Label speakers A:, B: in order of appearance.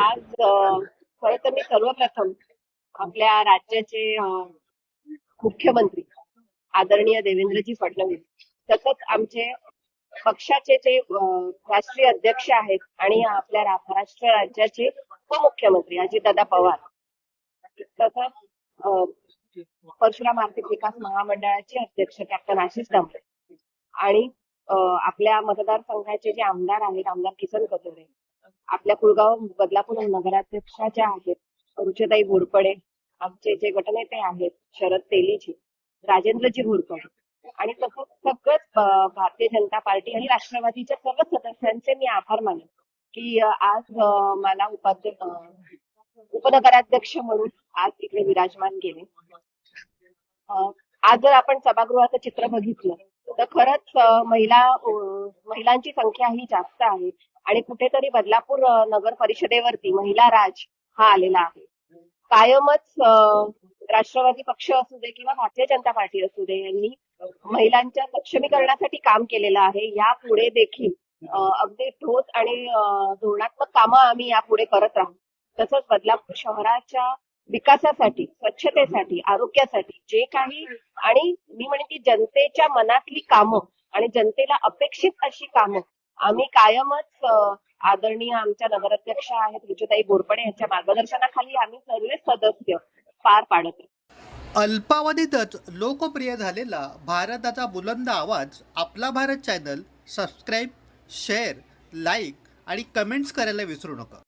A: आज खर तर मी सर्वप्रथम आपल्या राज्याचे मुख्यमंत्री आदरणीय देवेंद्रजी फडणवीस तसंच आमचे पक्षाचे जे राष्ट्रीय अध्यक्ष आहेत आणि आपल्या महाराष्ट्र राज्याचे उपमुख्यमंत्री अजितदादा पवार तसंच परशुराम आर्थिक विकास महामंडळाचे अध्यक्ष कॅप्टन आशिष दामले आणि आपल्या मतदारसंघाचे जे आमदार आहेत आमदार किसन कतुरे आपल्या कुळगाव बदलापूर नगराध्यक्षा ज्या आहेत. रुचताई घोरपडे आमचे जे गटनेते आहेत शरद तेलीजी राजेंद्रजी घोरपडे. आणि तसंच सगळंच भारतीय जनता पार्टी आणि राष्ट्रवादीच्या सर्व सदस्यांचे मी आभार मानेन की आज मला उपाध्यक्ष उपनगराध्यक्ष म्हणून आज इकडे विराजमान केले. आज जर आपण सभागृहाचं चित्र बघितलं तर खरंच महिला महिलांची संख्या ही जास्त आहे. आणि कुठेतरी बदलापूर नगर परिषदेवरती महिला राज हा आलेला आहे. कायमच राष्ट्रवादी पक्ष असू दे किंवा भारतीय जनता पार्टी असू दे यांनी महिलांच्या सक्षमीकरणासाठी काम केलेलं आहे. यापुढे देखील अगदी ठोस आणि धोरणात्मक कामं आम्ही यापुढे करत राहू. तसंच बदलापूर शहराच्या विकासासाठी स्वच्छतेसाठी आरोग्यासाठी जे काही आणि मी म्हणते की जनतेच्या मनातली कामं आणि जनतेला अपेक्षित अशी कामं. आम्ही कायमच आदरणीय आमच्या नगराध्यक्ष आहेत रुचताई गोरपडे यांच्या मार्गदर्शनाखाली आम्ही सर्व सदस्य पार पाडत
B: अल्पावधीतच लोकप्रिय झालेला भारताचा बुलंद आवाज आपला Bharat channel subscribe share like आणि कमेंट्स करायला विसरू नका.